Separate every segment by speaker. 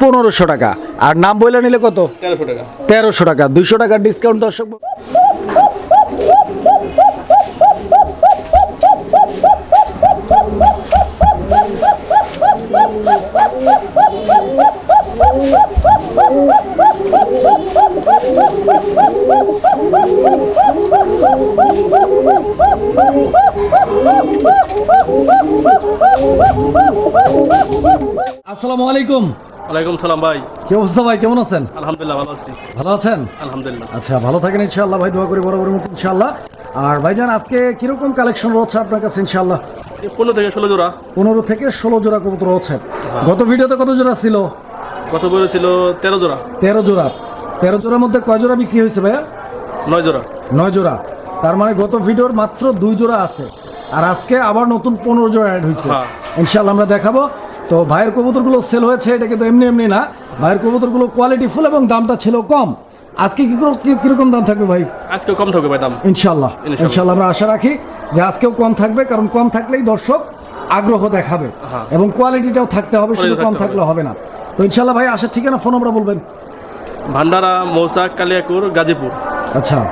Speaker 1: পনেরোশো টাকা। আর নাম বইলে নিলে কত?
Speaker 2: তেরোশো টাকা।
Speaker 1: তেরোশো টাকা। দুশো টাকার ডিসকাউন্ট দর্শক আসসালামু আলাইকুম।
Speaker 2: ওয়ালাইকুম সালাম ভাই।
Speaker 1: কি অবস্থা ভাই? কেমন আছেন?
Speaker 2: আলহামদুলিল্লাহ ভালো আছি।
Speaker 1: ভালো আছেন?
Speaker 2: আলহামদুলিল্লাহ।
Speaker 1: আচ্ছা ভালো থাকেন ইনশাআল্লাহ ভাই দোয়া করি বরাবর মতো ইনশাআল্লাহ। আর ভাইজান আজকে কীরকম কালেকশন রয়েছে আপনার কাছে ইনশাআল্লাহ?
Speaker 2: পনেরো থেকে ষোলো জোড়া।
Speaker 1: পনেরো থেকে ষোলো জোড়া কবুতর রয়েছে। গত ভিডিওতে কত জোড়া ছিল?
Speaker 2: গত বড় ছিল তেরো জোড়া।
Speaker 1: তেরো জোড়া। তেরো জোড়ার মধ্যে কয় জোড়া বিক্রি হয়েছে ভাইয়া?
Speaker 2: নয় জোড়া।
Speaker 1: নয় জোড়া। তার মানে গত ভিডিওর মাত্র দুই জোড়া আছে। আর আজকে আবার নতুন পনেরো জোড়া অ্যাড হয়েছে।
Speaker 2: হ্যাঁ।
Speaker 1: ইনশাআল্লাহ আমরা দেখাবো। তো ভাইয়ের কবুতরগুলো সেল হয়েছে এটা কিন্তু এমনি এমনি না। ভাইয়ের কবুতরগুলো কোয়ালিটি ফুল এবং দামটা ছিল কম। আজকে কি করে- কি- কীরকম দাম থাকবে ভাই?
Speaker 2: আজকে কম থাকবে ভাই দাম।
Speaker 1: ইনশাল্লাহ
Speaker 2: ইনশাল্লাহ।
Speaker 1: আমরা আশা রাখি যে আজকেও কম থাকবে কারণ কম থাকলেই দর্শক আগ্রহ দেখাবে।
Speaker 2: হ্যাঁ।
Speaker 1: এবং কোয়ালিটিটাও থাকতে হবে শুধু কম থাকলে হবে না। তো ইনশাল্লাহ ভাই আসার ঠিকানা ফোন আমরা বলবেন?
Speaker 2: ভান্ডারা মৌসাক কালিয়াকুর গাজীপুর।
Speaker 1: আচ্ছা।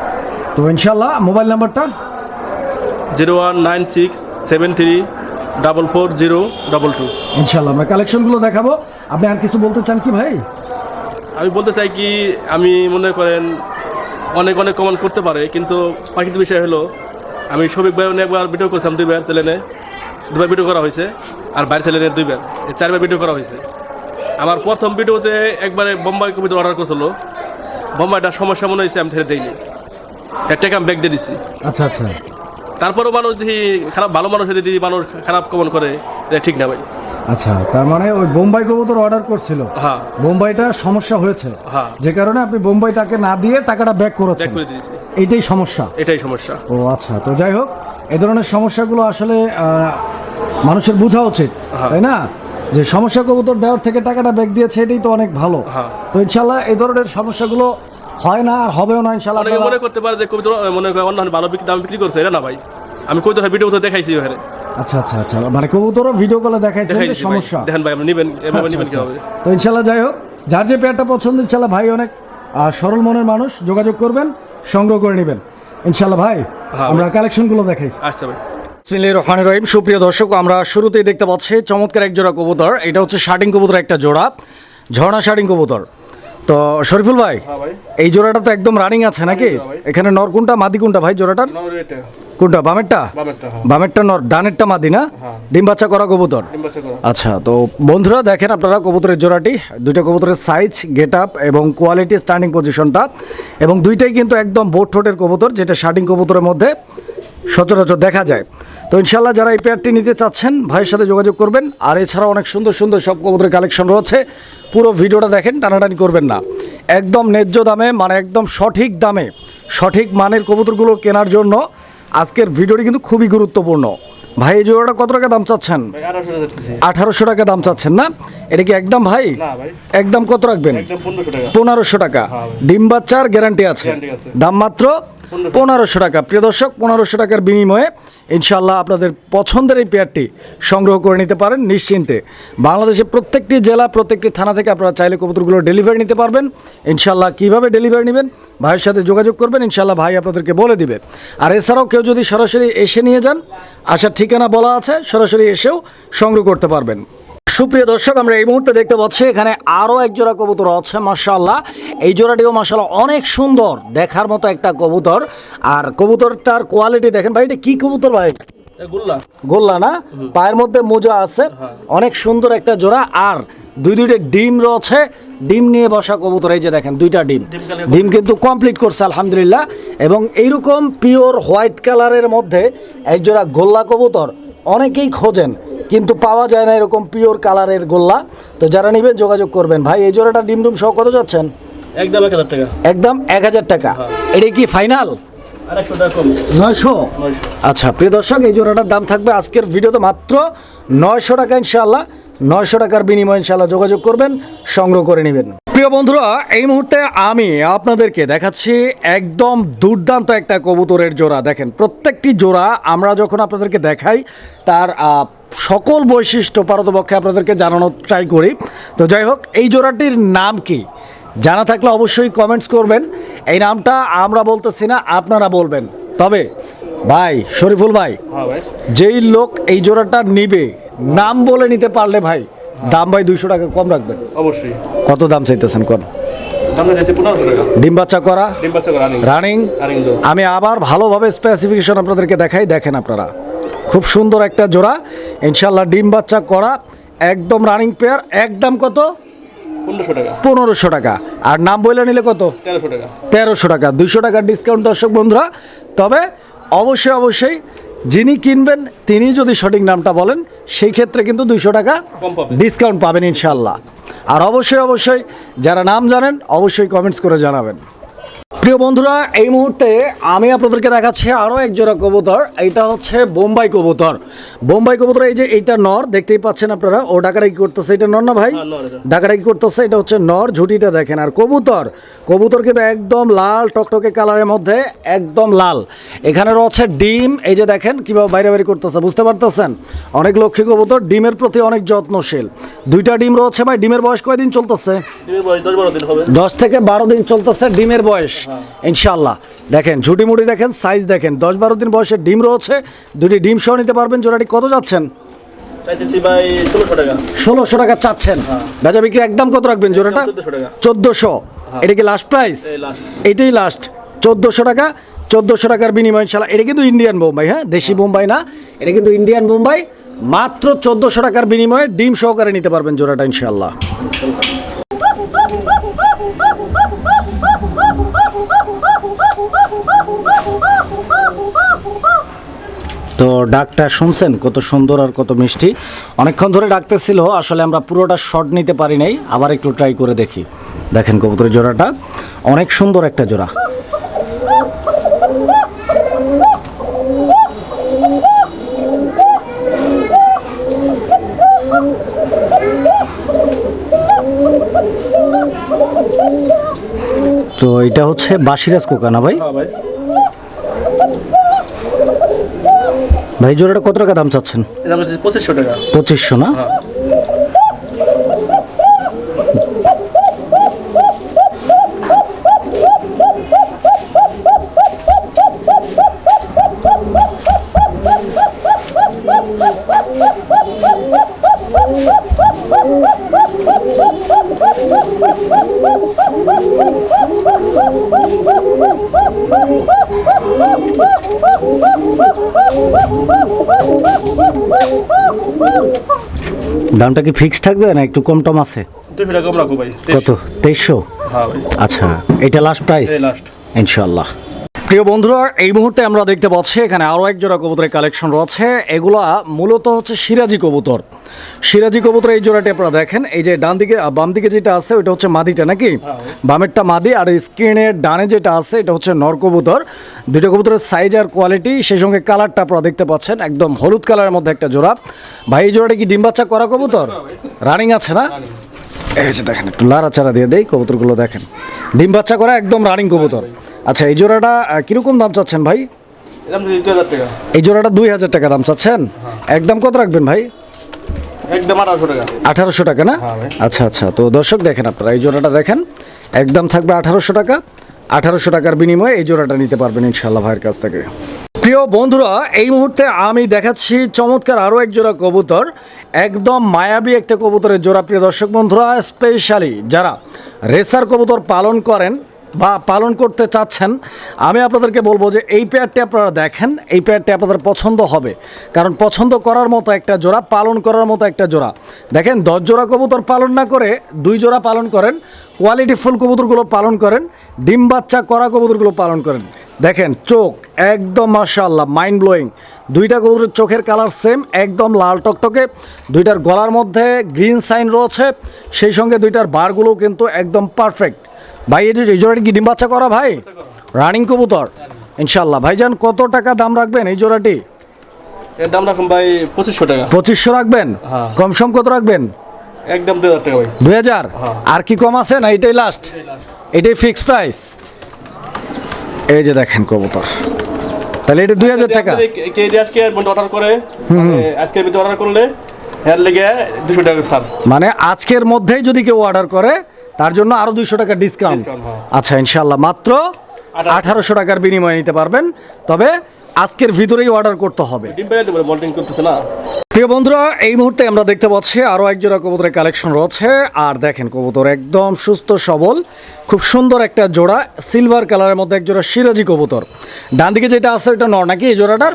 Speaker 1: তো ইনশাল্লাহ মোবাইল নাম্বারটা
Speaker 2: zero one nine six seven three double four zero double two
Speaker 1: ইনশাল্লাহ আমরা কালেকশনগুলো দেখাবো। আপনি আর কিছু বলতে চান কি ভাই?
Speaker 2: আমি বলতে চাই কি আমি মনে করেন অনেক অনেক কমেন্ট করতে পারে কিন্তু পাখির বিষয় হলো আমি সবিক ভাই অনেকবার ভিডিও করছিলাম দুইবার চ্যানেলে দুবার ভিডিও করা হয়েছে আর বাইরের চ্যানেলে দুইবার এই চারবার ভিডিও করা হয়েছে। আমার প্রথম ভিডিওতে একবারে বোম্বাই কবিতা অর্ডার করছিল। বোম্বাইটা সমস্যা মনে হয়েছে আমি ঠেলে দিইনি। একটা আমি ব্যাগ দিয়ে দিছি।
Speaker 1: আচ্ছা আচ্ছা।
Speaker 2: তারপরেও মানুষ দেখি খারাপ ভালো মানুষ যদি মানুষ খারাপ কমন করে এটা ঠিক না ভাই।
Speaker 1: আচ্ছা তার মানে ওই বোম্বাই কবুতর অর্ডার করছিল।
Speaker 2: হ্যাঁ।
Speaker 1: বোম্বাইটা সমস্যা হয়েছে।
Speaker 2: হ্যাঁ।
Speaker 1: যে কারণে আপনি বোম্বাইটাকে না দিয়ে টাকাটা ব্যাক করেছেন।
Speaker 2: করে
Speaker 1: এইটাই সমস্যা।
Speaker 2: এটাই সমস্যা।
Speaker 1: ও আচ্ছা তো যাই হোক এ ধরনের সমস্যাগুলো আসলে মানুষের বোঝা উচিত
Speaker 2: হ্যাঁ।
Speaker 1: তাই না? যে সমস্যা কবুতর দেওয়ার থেকে টাকাটা ব্যাক দিয়েছে এটাই তো অনেক ভালো।
Speaker 2: হ্যাঁ।
Speaker 1: তো ইনশাল্লাহ এই ধরনের সমস্যাগুলো হয় না আর হবেও না ইনশাল্লাহ
Speaker 2: অনেকে মনে করতে পারে যে কবিতা মনে করে অন্যান্য ভালো বিক্রি দাম বিক্রি করছে এটা না ভাই? আমি কবিতা ভিডিও তো দেখাইছি ওখানে।
Speaker 1: আচ্ছা আচ্ছা আচ্ছা। মানে কবুতরও ভিডিও কলে দেখাইছেন যে সমস্যা।
Speaker 2: দেখেন ভাই আপনি নেবেন এভাবে নেবেন
Speaker 1: আচ্ছা।
Speaker 2: কীভাবে?
Speaker 1: তো ইনশাল্লাহ যাই হোক যার যে পেয়ারটা পছন্দ ইনশাল্লাহ ভাই অনেক সরল মনের মানুষ যোগাযোগ করবেন সংগ্রহ করে নেবেন। ইনশাল্লাহ ভাই
Speaker 2: হ্যাঁ,
Speaker 1: আমরা কালেকশনগুলো দেখাই।
Speaker 2: আচ্ছা ভাই।
Speaker 1: বিসমিল্লাহির রহমানির রহিম। সুপ্রিয় দর্শক আমরা শুরুতেই দেখতে পাচ্ছি চমৎকার এক জোড়া কবুতর। এটা হচ্ছে শার্টিং কবুতর একটা জোড়া ঝর্ণা শার্টিং কবুতর। তো শরীফুল ভাই
Speaker 2: হ্যাঁ
Speaker 1: এই জোড়াটা তো একদম রানিং আছে নাকি? এখানে নর কোনটা মাদি কোনটা ভাই জোড়াটার কোনটা বামেরটা?
Speaker 2: বামেরটা হ্যাঁ।
Speaker 1: নর ডানেরটা মাদি না?
Speaker 2: হ্যাঁ।
Speaker 1: ডিম বাচ্চা করা কবুতর? আচ্ছা তো বন্ধুরা দেখেন আপনারা কবুতরের জোড়াটি দুইটা কবুতরের সাইজ গেট আপ এবং কোয়ালিটি স্টার্টিং পজিশনটা এবং দুইটাই কিন্তু একদম বোট ঠোঁটের কবুতর যেটা শার্টিং কবুতরের মধ্যে সচরাচর দেখা যায়। তো ইনশাল্লাহ যারা এই পেয়ারটি নিতে চাচ্ছেন ভাইয়ের সাথে যোগাযোগ করবেন। আর এছাড়া অনেক সুন্দর সুন্দর সব কবুতরের কালেকশন রয়েছে। পুরো ভিডিওটা দেখেন টানাটানি করবেন না। একদম ন্যায্য দামে মানে একদম সঠিক দামে সঠিক মানের কবুতরগুলো কেনার জন্য আজকের ভিডিওটি কিন্তু খুবই গুরুত্বপূর্ণ। ভাই এই জোড়াটা কত টাকা দাম চাচ্ছেন?
Speaker 2: আঠারোশো
Speaker 1: টাকা দাম চাচ্ছেন না? এটা কি একদম ভাই? একদম কত রাখবেন?
Speaker 2: পনেরোশো টাকা। হ্যাঁ।
Speaker 1: ডিম বাচ্চার গ্যারান্টি আছে। দাম মাত্র পনেরোশো। টাকা। প্রিয় দর্শক, পনেরোশো টাকার বিনিময়ে ইনশাল্লাহ আপনাদের পছন্দের এই পেয়ারটি সংগ্রহ করে নিতে পারেন নিশ্চিন্তে। বাংলাদেশের প্রত্যেকটি জেলা, প্রত্যেকটি থানা থেকে আপনারা চাইলে কবুতরগুলো ডেলিভারি নিতে পারবেন। ইনশাল্লাহ কীভাবে ডেলিভারি নেবেন? ভাইয়ের সাথে যোগাযোগ করবেন ইনশাল্লাহ ভাই আপনাদেরকে বলে দিবে। আর এছাড়াও কেউ যদি সরাসরি এসে নিয়ে যান, আসার ঠিকানা বলা আছে, সরাসরি এসেও সংগ্রহ করতে পারবেন। সুপ্রিয় দর্শক আমরা এই মুহূর্তে দেখতে পাচ্ছি এখানে আরও এক জোড়া কবুতর আছে মার্শাল্লাহ এই জোড়াটিও মার্শাল্লাহ অনেক সুন্দর দেখার মতো একটা কবুতর। আর কবুতরটার কোয়ালিটি দেখেন ভাই এটা কি কবুতর ভাই?
Speaker 2: গোল্লা।
Speaker 1: না? পায়ের মধ্যে মোজা আছে। অনেক সুন্দর একটা জোড়া। আর দুই দুইটা ডিম রয়েছে। ডিম নিয়ে বসা কবুতর এই যে দেখেন দুইটা ডিম। ডিম কিন্তু কমপ্লিট করছে আলহামদুলিল্লাহ। এবং এইরকম পিওর হোয়াইট কালারের মধ্যে এক জোড়া গোল্লা কবুতর অনেকেই খোঁজেন। কিন্তু পাওয়া যায় না এরকম পিওর কালারের গোল্লা। তো যারা নেবেন যোগাযোগ করবেন। ভাই এই জোড়াটা ডিম ডুম সহ কত যাচ্ছেন?
Speaker 2: একদম এক হাজার টাকা।
Speaker 1: একদম এক হাজার টাকা। এটা কি ফাইনাল নয়শো? আচ্ছা প্রিয় দর্শক এই জোড়াটার দাম থাকবে আজকের ভিডিওতে মাত্র নয়শো টাকা ইনশাল্লাহ নয়শো টাকার বিনিময়ে ইনশাল্লাহ যোগাযোগ করবেন সংগ্রহ করে নেবেন। প্রিয় বন্ধুরা এই মুহূর্তে আমি আপনাদেরকে দেখাচ্ছি একদম দুর্দান্ত একটা কবুতরের জোড়া। দেখেন প্রত্যেকটি জোড়া আমরা যখন আপনাদেরকে দেখাই তার সকল বৈশিষ্ট্য পারতপক্ষে আপনাদেরকে জানানোর ট্রাই করি। তো যাই হোক এই জোড়াটির নাম কি? জানা থাকলে অবশ্যই কমেন্টস করবেন। এই নামটা আমরা বলতেছি না আপনারা বলবেন। তবে ভাই শরীফুল
Speaker 2: হ্যাঁ ভাই।
Speaker 1: যেই লোক এই জোড়াটা নিবে নাম বলে নিতে পারলে ভাই দাম ভাই দুইশো টাকা কম রাখবেন?
Speaker 2: অবশ্যই।
Speaker 1: কত দাম চাইতেছেন কোন? ডিম বাচ্চা করা?
Speaker 2: রানিং
Speaker 1: আমি আবার ভালোভাবে স্পেসিফিকেশন আপনাদেরকে দেখাই দেখেন আপনারা। খুব সুন্দর একটা জোড়া। ইনশাল্লাহ ডিম বাচ্চা করা একদম রানিং পেয়ার একদম কত?
Speaker 2: পনেরোশো টাকা।
Speaker 1: আর নাম বইলে নিলে কত?
Speaker 2: তেরোশো টাকা।
Speaker 1: তেরোশো টাকা। দুইশো টাকার ডিসকাউন্ট দর্শক বন্ধুরা। তবে অবশ্যই অবশ্যই যিনি কিনবেন তিনি যদি সঠিক নামটা বলেন সেই ক্ষেত্রে কিন্তু দুইশো টাকা ডিসকাউন্ট পাবেন। ইনশাল্লাহ আর অবশ্যই অবশ্যই যারা নাম জানেন অবশ্যই কমেন্টস করে জানাবেন। প্রিয় বন্ধুরা এই মুহূর্তে আমি আপনাদেরকে দেখাচ্ছি আরও এক জোড়া কবুতর। এইটা হচ্ছে বোম্বাই কবুতর। বোম্বাই কবুতর এই যে এইটা নর দেখতেই পাচ্ছেন আপনারা। ও ডাকাটা কি করতেছে। এটা নর না ভাই?
Speaker 2: হ্যাঁ, নর
Speaker 1: কি করতেছে। এটা হচ্ছে নর ঝুটিটা দেখেন। আর কবুতর কবুতর কিন্তু একদম লাল টকটকে কালারের মধ্যে একদম লাল। এখানে রয়েছে ডিম। এই যে দেখেন কীভাবে বাইরে বাইরে করতেছে বুঝতে পারতেছেন? অনেক লক্ষ্মী কবুতর ডিমের প্রতি অনেক যত্নশীল। দুইটা ডিম রয়েছে ভাই। ডিমের বয়স কয়দিন চলতেছে?
Speaker 2: দশ
Speaker 1: থেকে বারো দিন চলতেছে ডিমের বয়স। ইনশাল্লাহ দেখেন ঝুটি মুটি দেখেন সাইজ দেখেন। দশ বারো দিন বয়সের ডিম রয়েছে দুটি ডিম সহ নিতে পারবেন। জোড়াটি কত যাচ্ছেন?
Speaker 2: ষোলোশো টাকা।
Speaker 1: চাচ্ছেন। বেচা বিক্রি একদম কত রাখবেন জোড়াটা?
Speaker 2: চোদ্দশো
Speaker 1: চোদ্দোশো। এটা কি লাস্ট প্রাইস এটাই লাস্ট চোদ্দোশো টাকা। চোদ্দোশো টাকার বিনিময় ইনশাল্লাহ এটা কিন্তু ইন্ডিয়ান বোম্বাই হ্যাঁ? দেশি বোম্বাই না। এটা কিন্তু ইন্ডিয়ান বোম্বাই মাত্র চোদ্দোশো টাকার বিনিময়ে ডিম সহকারে নিতে পারবেন জোড়াটা ইনশাল্লাহ তো ডাকটা শুনছেন, কত সুন্দর আর কত মিষ্টি। অনেকক্ষণ ধরে ডাকতেছিল, আসলে আমরা পুরোটা শট নিতে পারি নাই, আবার একটু ট্রাই করে দেখি। দেখেন কবুতরের জোড়াটা, অনেক সুন্দর একটা জোড়া। এটা হচ্ছে বাসিরাজ কোকা না ভাই?
Speaker 2: হ্যাঁ ভাই।
Speaker 1: ভাই জোড়াটা কত টাকা দাম চাচ্ছেন?
Speaker 2: পঁচিশশো টাকা।
Speaker 1: পঁচিশশো না? দামটা কি ফিক্স থাকবে না একটু কম টম আছে?
Speaker 2: দুশো টাকা কম রাখো ভাই
Speaker 1: কত? তেইশশো?
Speaker 2: হ্যাঁ
Speaker 1: আচ্ছা এটা লাস্ট প্রাইস ইনশাল্লাহ প্রিয় বন্ধুরা এই মুহূর্তে আমরা দেখতে পাচ্ছি এখানে আরও এক জোড়া কবুতরের কালেকশন রয়েছে। এগুলা মূলত হচ্ছে সিরাজি কবুতর। সিরাজি কবুতর এই জোড়াটি আপনারা দেখেন এই যে ডান দিকে বাম দিকে যেটা আছে ওইটা হচ্ছে মাদিটা নাকি? বামেরটা মাদি আর স্ক্রিনের ডানে যেটা আছে এটা হচ্ছে নর কবুতর। দুটো কবুতরের সাইজ আর কোয়ালিটি সেই সঙ্গে কালারটা আপনারা দেখতে পাচ্ছেন একদম হলুদ কালারের মধ্যে একটা জোড়া। ভাই এই জোড়াটা কি ডিম বাচ্চা করা কবুতর? রানিং আছে না? এই যে দেখেন একটু লাড়াচাড়া দিয়ে দেই কবুতরগুলো দেখেন। ডিম বাচ্চা করা একদম রানিং কবুতর। আচ্ছা এই জোড়াটা কীরকম দাম চাচ্ছেন ভাই? এই জোড়াটা দুই হাজার টাকা দাম চাচ্ছেন? একদম কত রাখবেন ভাই?
Speaker 2: একদম আঠারোশো টাকা।
Speaker 1: আঠারোশো টাকা না?
Speaker 2: হ্যাঁ
Speaker 1: আচ্ছা আচ্ছা। তো দর্শক দেখেন আপনারা এই জোড়াটা দেখেন একদম থাকবে আঠারোশো টাকা। আঠারোশো টাকার বিনিময়ে এই জোড়াটা নিতে পারবেন ইনশাল্লাহ ভাইয়ের কাছ থেকে। প্রিয় বন্ধুরা এই মুহূর্তে আমি দেখাচ্ছি চমৎকার আরও এক জোড়া কবুতর একদম মায়াবী একটা কবুতরের জোড়া। প্রিয় দর্শক বন্ধুরা স্পেশালি যারা রেসার কবুতর পালন করেন বা পালন করতে চাচ্ছেন, আমি আপনাদেরকে বলব যে এই পেয়ারটি আপনারা দেখেন, এই পেয়ারটি আপনাদের পছন্দ হবে। কারণ পছন্দ করার মতো একটা জোড়া, পালন করার মতো একটা জোড়া। দেখেন, দশ জোড়া কবুতর পালন না করে দুই জোড়া পালন করেন কোয়ালিটি ফুল কবুতরগুলো পালন করেন, ডিম বাচ্চা করা কবুতরগুলো পালন করেন। দেখেন, চোখ একদম মাশাআল্লাহ মাইন্ড ব্লোয়িং দুইটা কবুতরের চোখের কালার সেম একদম লাল টকটকে। দুইটার গলার মধ্যে গ্রিন সাইন রয়েছে, সেই সঙ্গে দুইটার বারগুলো কিন্তু একদম পারফেক্ট ভাই এটি এই জোড়াটি কি ডিম বাচ্চা করা ভাই? রানিং কবুতর। ইনশাল্লাহ ভাইজান কত টাকা দাম রাখবেন এই জোড়াটি?
Speaker 2: এর দাম রাখুন ভাই পঁচিশশো টাকা।
Speaker 1: পঁচিশশো রাখবেন?
Speaker 2: হ্যাঁ।
Speaker 1: কম সম কত রাখবেন?
Speaker 2: একদম দেড় হাজার টাকা ভাই।
Speaker 1: দুই হাজার?
Speaker 2: হ্যাঁ।
Speaker 1: আর কি কম আছে না এটাই লাস্ট এটাই ফিক্স প্রাইস এই যে দেখেন কবুতর। তাহলে এটা দুই হাজার টাকা।
Speaker 2: যদি কে যদি আজকে অর্ডার করে মানে আজকের ভিতরে অর্ডার করলে এর লেগে দুশো টাকা ছাড়
Speaker 1: মানে আজকের মধ্যেই যদি কেউ অর্ডার করে তার জন্য আরও দুইশো টাকা ডিসকাউন্ট
Speaker 2: হ্যাঁ।
Speaker 1: আচ্ছা ইনশাল্লাহ মাত্র আঠারোশো টাকার বিনিময়ে নিতে পারবেন। তবে আজকের ভিতরেই অর্ডার করতে হবে। প্রিয় বন্ধুরা এই মুহূর্তে আমরা দেখতে পাচ্ছি আরও একজোড়া কবুতরের কালেকশন রয়েছে। আর দেখেন কবুতর একদম সুস্থ সবল খুব সুন্দর একটা জোড়া সিলভার কালারের মধ্যে একজোড়া সিরাজি কবুতর। ডান দিকে যেটা আছে ওটা নর নাকি এই জোড়াটার?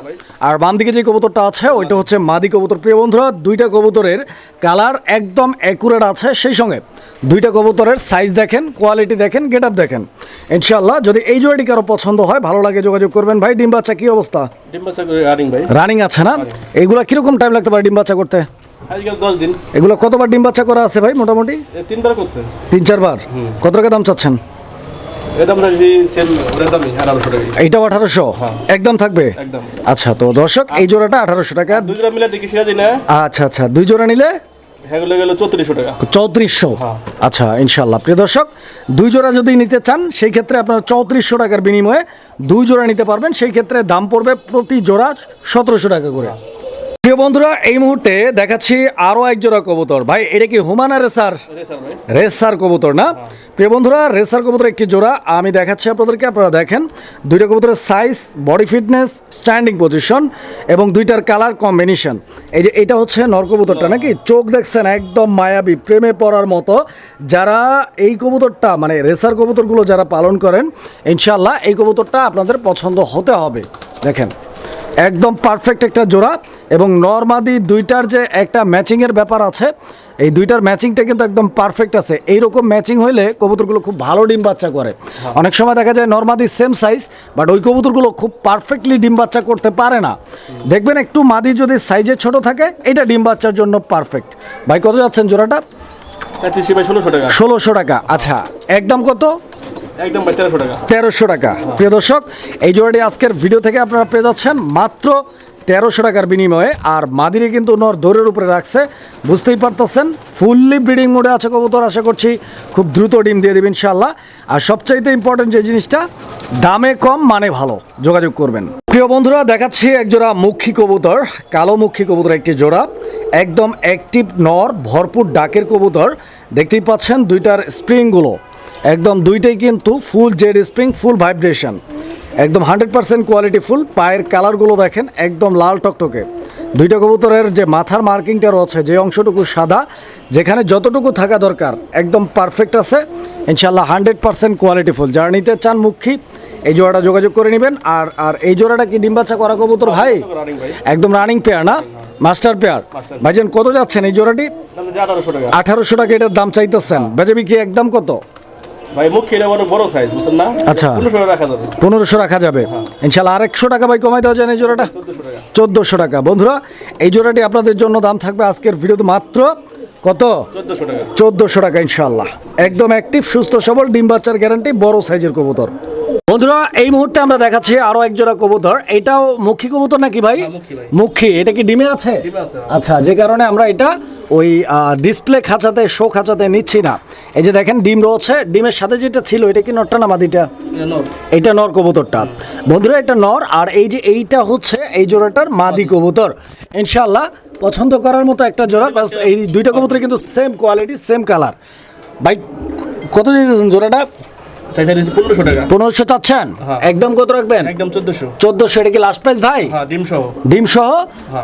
Speaker 1: আর বাম দিকে যে কবুতরটা আছে ওইটা হচ্ছে মাদি কবুতর। প্রিয় বন্ধুরা দুইটা কবুতরের কালার একদম অ্যাকুরেট আছে সেই সঙ্গে। দুইটা কবুতরের সাইজ দেখেন কোয়ালিটি দেখেন গেট আপ দেখেন। ইনশাল্লাহ যদি এই জোড়াটি কারও পছন্দ হয় ভালো লাগে যোগাযোগ করবেন। ভাই ডিম বাচ্চা কী অবস্থা?
Speaker 2: ডিম রানিং ভাই?
Speaker 1: রানিং আছে না? এগুলা কীরকম টাইম লাগতে পারে ডিম বাচ্চা করতে?
Speaker 2: দিন।
Speaker 1: এগুলো কতবার ডিম বাচ্চা করা আছে ভাই মোটামুটি?
Speaker 2: তিনবার করছে।
Speaker 1: তিন চারবার? কত টাকা দাম চাচ্ছেন?
Speaker 2: এটা আমরা যদি সেল ওটার দামই আঠারোশো টাকা
Speaker 1: এইটাও আঠারোশো?
Speaker 2: হ্যাঁ।
Speaker 1: একদম থাকবে? আচ্ছা তো দর্শক এই জোড়াটা আঠারোশো টাকা।
Speaker 2: দুই জোড়া মিলে দেখি সেটা দিই না
Speaker 1: আচ্ছা আচ্ছা দুই জোড়া নিলে?
Speaker 2: চৌত্রিশশো হ্যাঁ।
Speaker 1: আচ্ছা ইনশাল্লাহ প্রিয় দর্শক দুই জোড়া যদি নিতে চান সেই ক্ষেত্রে আপনারা চৌত্রিশশো টাকার বিনিময়ে দুই জোড়া নিতে পারবেন। সেই ক্ষেত্রে দাম পড়বে প্রতি জোড়া সতেরোশো টাকা করে। প্রিয় বন্ধুরা এই মুহূর্তে দেখাচ্ছি আরও এক জোড়া কবুতর। ভাই এটা কি হুমানা রেসার?
Speaker 2: রেসার
Speaker 1: রেসার কবুতর না? প্রিয় বন্ধুরা রেসার কবুতর একটি জোড়া। আমি দেখাচ্ছি আপনাদেরকে আপনারা দেখেন। দুইটা কবুতরের size body fitness standing position এবং দুইটার কালার কম্বিনেশন এই যে এটা হচ্ছে নর কবুতরটা নাকি? চোখ দেখছেন একদম মায়াবী প্রেমে পড়ার মতো। যারা এই কবুতরটা মানে রেসার কবুতরগুলো যারা পালন করেন ইনশাল্লাহ এই কবুতরটা আপনাদের পছন্দ হতে হবে। দেখেন। একদম পারফেক্ট একটা জোড়া এবং নর্মাদি দুইটার যে একটা ম্যাচিংয়ের ব্যাপার আছে এই দুইটার ম্যাচিংটা কিন্তু একদম পারফেক্ট আছে। এইরকম ম্যাচিং হইলে কবুতরগুলো খুব ভালো ডিম বাচ্চা করে। অনেক সময় দেখা যায় নর্মাদি সেম সাইজ বাট ওই কবুতরগুলো খুব পারফেক্টলি ডিম বাচ্চা করতে পারে না। দেখবেন একটু মাদি যদি সাইজে ছোট থাকে এটা ডিম বাচ্চার জন্য পারফেক্ট ভাই কত যাচ্ছেন জোড়াটা?
Speaker 2: ষোলোশো টাকা।
Speaker 1: আচ্ছা একদম কত?
Speaker 2: একদম তেরোশো টাকা।
Speaker 1: তেরোশো টাকা। প্রিয় দর্শক, এই জোড়াটি আজকের ভিডিও থেকে আপনারা পেয়ে যাচ্ছেন মাত্র তেরোশো টাকার বিনিময়ে। আর মাদিরে কিন্তু নর দৌড়ের উপরে রাখছে। বুঝতেই পারতেছেন ফুললি ব্রিডিং মোডে আছে কবুতর। আশা করছি খুব দ্রুত ডিম দিয়ে দেবেন ইনশাল্লাহ আর সবচাইতে ইম্পর্টেন্ট যে জিনিসটা, দামে কম মানে ভালো। যোগাযোগ করবেন। প্রিয় বন্ধুরা, দেখাচ্ছি একজোড়া মুখী কবুতর, কালো মুখী কবুতর একটি জোড়া। একদম অ্যাক্টিভ নর, ভরপুর ডাকের কবুতর। দেখতেই পাচ্ছেন দুইটার স্প্রিংগুলো একদম দুইটাই কিন্তু full Z spring full vibration. একদম হান্ড্রেড পার্সেন্ট কোয়ালিটি ফুল পায়ের কালারগুলো দেখেন একদম লাল টকটকে। দুইটা কবুতরের যে মাথার মার্কিংটা রয়েছে যে অংশটুকু সাদা যেখানে যতটুকু থাকা দরকার একদম পারফেক্ট আছে। ইনশাল্লাহ হান্ড্রেড পার্সেন্ট কোয়ালিটি ফুল। যারা নিতে চান মুখী এই জোড়াটা যোগাযোগ করে নেবেন। আর আর এই জোড়াটা কি ডিম্বাচা করা কবুতর ভাই? একদম রানিং পেয়ার না? মাস্টার পেয়ার ভাইজান কত যাচ্ছেন এই জোড়াটি?
Speaker 2: আঠারোশো টাকা।
Speaker 1: এটার দাম চাইতেছেন। বেচে বিক্রি একদম কত?
Speaker 2: ভাই মুখ খেলে অনেক বড় সাইজ বুঝছেন না?
Speaker 1: আচ্ছা।
Speaker 2: পনেরোশো রাখা যাবে।
Speaker 1: পনেরোশো রাখা যাবে। ইনশাল্লাহ আর একশো টাকা ভাই কমাই দেওয়া যায় এই জোড়াটা?
Speaker 2: চোদ্দোশো টাকা।
Speaker 1: বন্ধুরা এই জোড়াটি আপনাদের জন্য দাম থাকবে আজকের ভিডিওতে মাত্র কত?
Speaker 2: চোদ্দোশো টাকা।
Speaker 1: ইনশাল্লাহ। একদম অ্যাক্টিভ সুস্থ সবল ডিম বাচ্চার গ্যারান্টি বড় সাইজের কবুতর। বন্ধুরা এই মুহূর্তে আমরা দেখাচ্ছি আরও এক জোড়া কবুতর। এটাও মুখী কবুতর নাকি ভাই?
Speaker 2: হ্যাঁ, মুখী
Speaker 1: এটা কি ডিমে আছে? আচ্ছা যে কারণে আমরা এটা ওই ডিসপ্লে খাঁচাতে শো খাঁচাতে নিচ্ছি না। এই যে দেখেন ডিম রয়েছে। ডিমের সাথে যেটা ছিল এটা কি নটটা না মাদিটা?
Speaker 2: এটা নর।
Speaker 1: কবুতরটা। বন্ধুরা এটা নর। আর এই যে এইটা হচ্ছে এই জোড়াটার মাদি কবুতর। ইনশাল্লাহ পছন্দ করার মতো একটা জোড়া এই দুইটা কবুতর কিন্তু সেম কোয়ালিটি সেম কালার ভাই কত দিয়েছেন জোড়াটা?
Speaker 2: চাইতে দিচ্ছি পনেরোশো টাকা।
Speaker 1: পনেরোশো চাচ্ছেন?
Speaker 2: হ্যাঁ।
Speaker 1: একদম কত রাখবেন?
Speaker 2: একদম চোদ্দশো।
Speaker 1: চোদ্দোশো এটা কি লাস্ট প্রাইস ভাই?
Speaker 2: হ্যাঁ ডিম সহ
Speaker 1: ডিম সহ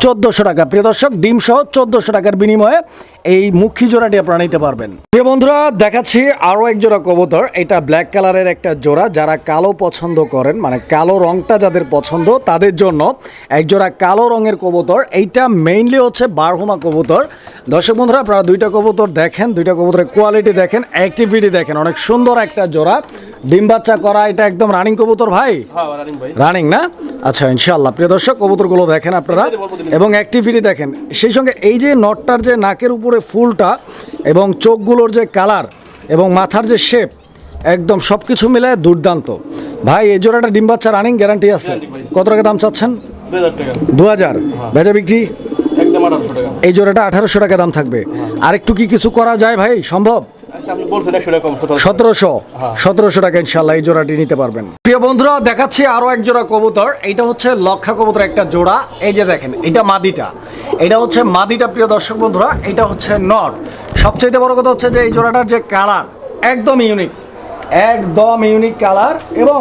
Speaker 1: চোদ্দোশো টাকা। প্রিয় দর্শক ডিম সহ চোদ্দোশো টাকার বিনিময়ে এই মুখী জোড়াটি আপনারা নিতে পারবেন। প্রিয় বন্ধুরা দেখাচ্ছি আরও এক জোড়া কবুতর। এটা ব্ল্যাক কালারের একটা জোড়া। যারা কালো পছন্দ করেন মানে কালো রংটা যাদের পছন্দ তাদের জন্য এক জোড়া কালো রঙের কবুতর। এইটা মেইনলি হচ্ছে বারহুমা কবুতর। দর্শক বন্ধুরা আপনারা দুইটা কবুতর দেখেন দুইটা কবুতরের কোয়ালিটি দেখেন অ্যাক্টিভিটি দেখেন। অনেক সুন্দর একটা জোড়া। ডিম বাচ্চা করা এটা একদম রানিং কবুতর ভাই?
Speaker 2: হ্যাঁ রানিং
Speaker 1: না? আচ্ছা ইনশাল্লাহ প্রিয় দর্শক কবুতরগুলো দেখেন আপনারা। এবং অ্যাক্টিভিটি দেখেন। সেই সঙ্গে এই যে নটটার যে নাকের উপরে ফুলটা এবং চোখগুলোর যে কালার এবং মাথার যে শেপ একদম সব কিছু মিলে দুর্দান্ত। ভাই এই জোড়াটা ডিম বাচ্চা রানিং গ্যারান্টি আছে। কত টাকা দাম চাচ্ছেন? দু হাজার ভেজা বিক্রি? এই জোড়াটা আঠারোশো টাকা দাম থাকবে। আর একটু কি কিছু করা যায় ভাই? সম্ভব?
Speaker 2: আচ্ছা সতেরোশো
Speaker 1: সতেরোশো?
Speaker 2: হ্যাঁ।
Speaker 1: টাকা ইনশাল্লাহ এই জোড়াটি নিতে পারবেন। প্রিয় বন্ধুরা দেখাচ্ছি আরও এক জোড়া কবুতর। এটা হচ্ছে লক্ষা কবুতর একটা জোড়া। এই যে দেখেন এটা মাদিটা। এটা হচ্ছে মাদিটা প্রিয় দর্শক বন্ধুরা এটা হচ্ছে নর সবচেয়ে বড় কথা হচ্ছে যে এই জোড়াটার যে কালার একদম ইউনিক। একদম ইউনিক কালার এবং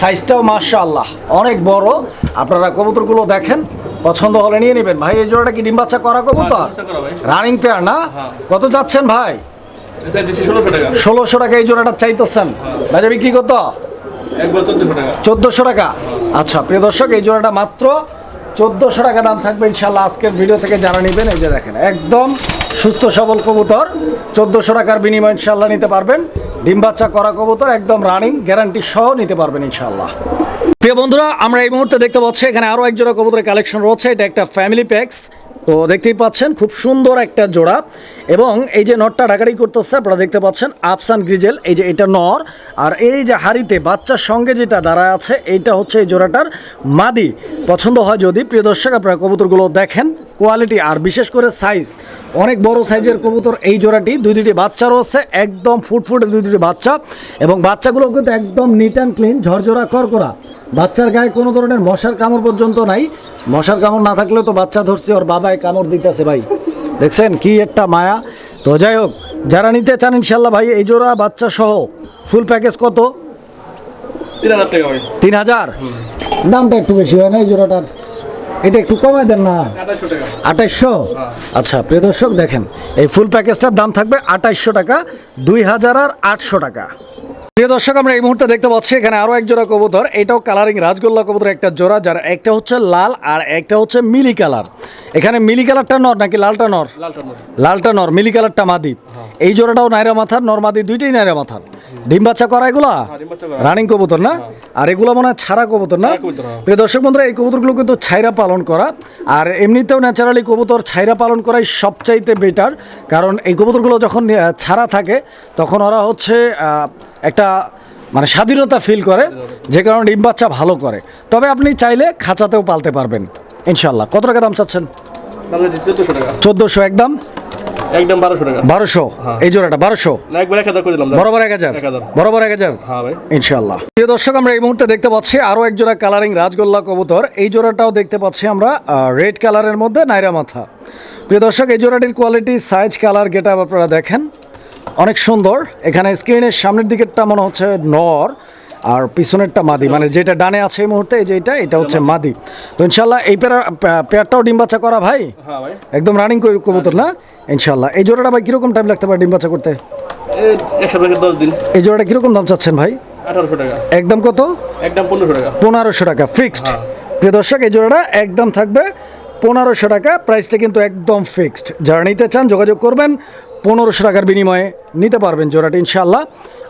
Speaker 1: সাইজটাও মাশাআল্লাহ অনেক বড়। আপনারা কবুতরগুলো দেখেন পছন্দ হলে নিয়ে নেবেন। ভাই এই জোড়াটা কি ডিম বাচ্চা করা কবুতর?
Speaker 2: ভাই।
Speaker 1: রানিং পেয়ার না?
Speaker 2: হ্যাঁ।
Speaker 1: কত যাচ্ছেন ভাই?
Speaker 2: ষোলোশো টাকা।
Speaker 1: এই জোড়াটা চাইতেছেন? বাজার বিক্রি কত?
Speaker 2: চোদ্দোশো টাকা।
Speaker 1: আচ্ছা প্রিয় দর্শক এই জোড়াটা মাত্র চোদ্দোশো টাকা দাম থাকবে ইনশাল্লাহ আজকের ভিডিও থেকে যারা নেবেন এই যে দেখেন একদম সুস্থ সবল কবুতর। চোদ্দোশো টাকার বিনিময় ইনশাল্লাহ নিতে পারবেন। ডিম বাচ্চা করা কবুতর একদম রানিং গ্যারান্টি সহ নিতে পারবেন ইনশাল্লাহ প্রিয় বন্ধুরা আমরা এই মুহূর্তে দেখতে পাচ্ছি এখানে আরও এক জোড়া কবুতরের কালেকশন রয়েছে। এটা একটা ফ্যামিলি প্যাক্স তো দেখতেই পাচ্ছেন, খুব সুন্দর একটা জোড়া। এবং এই যে নরটা ঢাকারি করতেছে, আপনারা দেখতে পাচ্ছেন আফসান গ্রিজেল এই যে এটা নর। আর এই যে হাড়িতে বাচ্চার সঙ্গে যেটা দাঁড়ায় আছে, এইটা হচ্ছে এই জোড়াটার মাদি। পছন্দ হয় যদি, প্রিয় দর্শক, আপনারা কবুতরগুলো দেখেন। কোয়ালিটি আর বিশেষ করে সাইজ অনেক বড় সাইজের কবুতর এই জোড়াটি দুই দুটি বাচ্চা রয়েছে একদম ফুটফুটে দুই দুটি বাচ্চা এবং বাচ্চাগুলো কিন্তু একদম নিট অ্যান্ড ক্লিন ঝরঝরা করকরা বাচ্চার গায়ে কোনো ধরনের মশার কামড় পর্যন্ত নাই। মশার কামড় না থাকলেও তো বাচ্চা ধরছে ওর বাবায় কামড় দিতেছে ভাই। দেখছেন কি একটা মায়া। তো যাই হোক যারা নিতে চান ইনশাল্লাহ ভাই এই জোড়া বাচ্চা সহ ফুল প্যাকেজ কত?
Speaker 2: তিন হাজার টাকা
Speaker 1: তিন হাজার? দামটা একটু বেশি হয় না এই জোড়াটার? এটা একটু কমায় দেন না। আঠাইশশো? আচ্ছা প্রিয় দর্শক দেখেন এই ফুল প্যাকেজটার দাম থাকবে আঠাইশশো টাকা দুই হাজার আর আটশো টাকা। প্রিয় দর্শক আমরা এই মুহূর্তে দেখতে পাচ্ছি এখানে আরও এক জোড়া কবুতর। এটাও কালারিং রাজগোল্লা কবুতর একটা জোড়া যার একটা হচ্ছে লাল আর একটা হচ্ছে মিলি কালার। এখানে মিলি কালারটা নর নাকি লালটা নর?
Speaker 2: লালটা
Speaker 1: নর। মিলি কালারটা মাদি। এই জোড়াটাও নাইরা মাথার নর মাদি দুইটাই নাইরা মাথার। ডিম বাচ্চা করা এগুলা?
Speaker 2: হ্যাঁ।
Speaker 1: রানিং কবুতর না? আর এগুলো মনে হয় ছাড়া কবুতর না?
Speaker 2: হ্যাঁ।
Speaker 1: প্রিয় দর্শক বন্ধুরা এই কবুতরগুলো কিন্তু ছাইরা পালন করা। আর এমনিতেও ন্যাচারালি কবুতর ছাইরা পালন করাই সবচাইতে বেটার কারণ এই কবুতরগুলো যখন ছাড়া থাকে তখন ওরা হচ্ছে একটা মানে স্বাধীনতা ফিল করে যে কারণে ডিম বাচ্চা ভালো করে। তবে আপনি চাইলে খাঁচাতেও পালতে পারবেন ইনশাল্লাহ কত টাকা দাম চাচ্ছেন?
Speaker 2: চোদ্দোশো
Speaker 1: একদম
Speaker 2: একদম বারোশো টাকা।
Speaker 1: বারোশো?
Speaker 2: হ্যাঁ।
Speaker 1: এই জোড়াটা বারোশো?
Speaker 2: একবার এক হাজার করে দিলাম
Speaker 1: বরাবর এক হাজার? বরাবর এক হাজার?
Speaker 2: হ্যাঁ ভাই।
Speaker 1: ইনশাল্লাহ প্রিয় দর্শক আমরা এই মুহূর্তে দেখতে পাচ্ছি আরও এক জোড়া কালারিং রাজগোল্লা কবুতর। এই জোড়াটাও দেখতে পাচ্ছি আমরা রেড কালারের মধ্যে নাইরা মাথা। প্রিয় দর্শক এই জোড়াটির কোয়ালিটি সাইজ কালার গেটা আপনারা দেখেন। অনেক সুন্দর। এখানে স্ক্রিনের সামনের দিকেরটা মনে হচ্ছে নর আর পিছনেরটা মাদি। মানে যেটা ডানে আছে এই মুহূর্তে এই যে এটা হচ্ছে মাদি। তো ইনশাল্লাহ এই পেয়ার পেয়ারটাও ডিম বাচ্চা করা ভাই?
Speaker 2: হ্যাঁ ভাই।
Speaker 1: একদম রানিং কবুতর না? ইনশাল্লাহ এই জোড়াটা ভাই কীরকম টাইম লাগতে পারে ডিম বাচ্চা করতে?
Speaker 2: এই
Speaker 1: জোড়াটা কীরকম দাম চাচ্ছেন ভাই?
Speaker 2: আঠারোশো টাকা।
Speaker 1: একদম কত?
Speaker 2: একদম পনেরোশো টাকা।
Speaker 1: পনেরোশো টাকা ফিক্সড প্রিয় দর্শক এই জোড়াটা একদম থাকবে পনেরোশো টাকা। প্রাইসটা কিন্তু একদম ফিক্সড যারা নিতে চান যোগাযোগ করবেন পনেরোশো টাকার বিনিময়ে নিতে পারবেন জোড়াটা ইনশাল্লাহ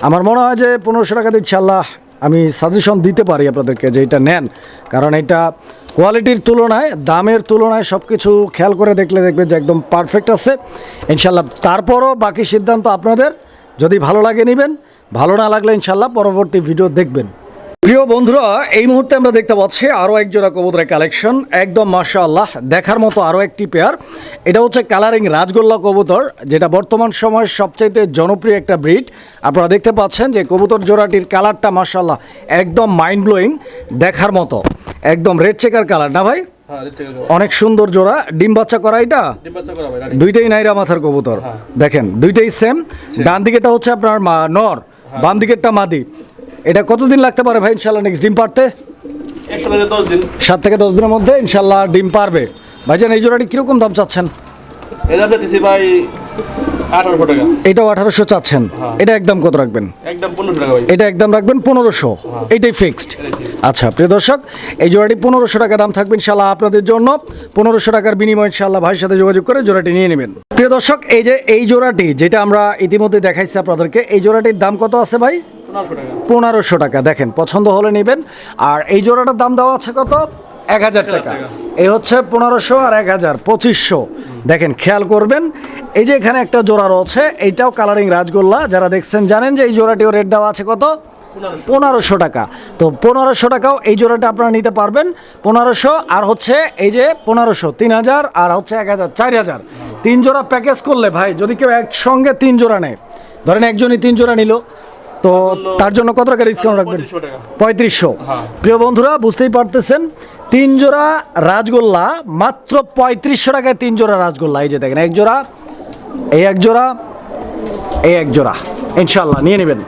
Speaker 1: আমার মনে হয় যে পনেরোশো টাকাতে ইনশাল্লাহ আমি সাজেশন দিতে পারি আপনাদেরকে যে এটা নেন। কারণ এটা কোয়ালিটির তুলনায়, দামের তুলনায় সব কিছু খেয়াল করে দেখলে দেখবে যে একদম পারফেক্ট আছে। ইনশাল্লাহ তারপরও বাকি সিদ্ধান্ত আপনাদের। যদি ভালো লাগে নেবেন, ভালো না লাগলে ইনশাল্লাহ পরবর্তী ভিডিও দেখবেন। প্রিয় বন্ধুরা এই মুহূর্তে আমরা দেখতে পাচ্ছি আরও এক জোড়া কবুতরের কালেকশন একদম মাশাআল্লাহ দেখার মতো আরও একটি পেয়ার এটা হচ্ছে কালারিং রাজগোল্লা কবুতর যেটা বর্তমান সময়ের সবচাইতে জনপ্রিয় একটা ব্রিড আপনারা দেখতে পাচ্ছেন যে কবুতর জোড়াটির কালারটা মাশাআল্লাহ একদম মাইন্ড ব্লোয়িং দেখার মতো। একদম রেড চেকার কালার না ভাই?
Speaker 2: হ্যাঁ
Speaker 1: অনেক সুন্দর জোড়া। ডিম বাচ্চা করা এটা? দুইটাই নাইরা মাথার কবুতর। দেখেন দুইটাই সেম ডান দিকেরটা হচ্ছে আপনার নর বাম দিকেরটা মাদি। এটা কতদিন লাগতে পারে ভাই ইনশাল্লাহ নেক্সট ডিম পারতে সাত থেকে দশ দিনের মধ্যে ইনশাল্লাহ ডিম পারবে ভাইজান এই জোড়াটি কীরকম দাম চাচ্ছেন?
Speaker 2: ভাই
Speaker 1: এটাও আঠারোশো চাচ্ছেন। এটা একদম কত রাখবেন? এটা একদম রাখবেন পনেরোশো। এটাই ফিক্সড আচ্ছা প্রিয় দর্শক এই জোড়াটি পনেরোশো টাকা দাম থাকবে ইনশাল্লাহ আপনাদের জন্য। পনেরোশো টাকার বিনিময়ে ইনশাল্লাহ ভাইয়ের সাথে যোগাযোগ করে জোড়াটি নিয়ে নেবেন। প্রিয় দর্শক এই যে এই জোড়াটি যেটা আমরা ইতিমধ্যে দেখাইছি আপনাদেরকে এই জোড়াটির দাম কত আছে ভাই?
Speaker 2: পনেরোশো টাকা।
Speaker 1: দেখেন পছন্দ হলে নেবেন। আর এই জোড়াটার দাম দেওয়া আছে কত? এক হাজার টাকা। এই হচ্ছে পনেরোশো আর এক হাজার পঁচিশশো। দেখেন খেয়াল করবেন এই যে এখানে একটা জোড়া রয়েছে এইটাও কালারিং রাজগোল্লা। যারা দেখছেন জানেন যে এই জোড়াটিও রেট দেওয়া আছে কত।
Speaker 2: পনেরোশো।
Speaker 1: টাকা। তো পনেরোশো টাকাও এই জোড়াটা আপনারা নিতে পারবেন। পনেরোশো আর হচ্ছে এই যে পনেরোশো তিন হাজার আর হচ্ছে এক হাজার চার হাজার। তিন জোড়া প্যাকেজ করলে ভাই যদি কেউ একসঙ্গে তিন জোড়া নেয় ধরেন একজনই তিন জোড়া নিল তো তার জন্য কত টাকা ডিসকাউন্ট রাখবেন? পঁয়ত্রিশশো
Speaker 2: হ্যাঁ।
Speaker 1: প্রিয় বন্ধুরা বুঝতেই পারতেছেন তিন জোড়া রাজগোল্লা মাত্র পঁয়ত্রিশশো টাকায় তিন জোড়া রাজগোল্লা। এই যে দেখেন এক জোড়া এই এক জোড়া এই এক জোড়া। ইনশাল্লাহ নিয়ে নেবেন।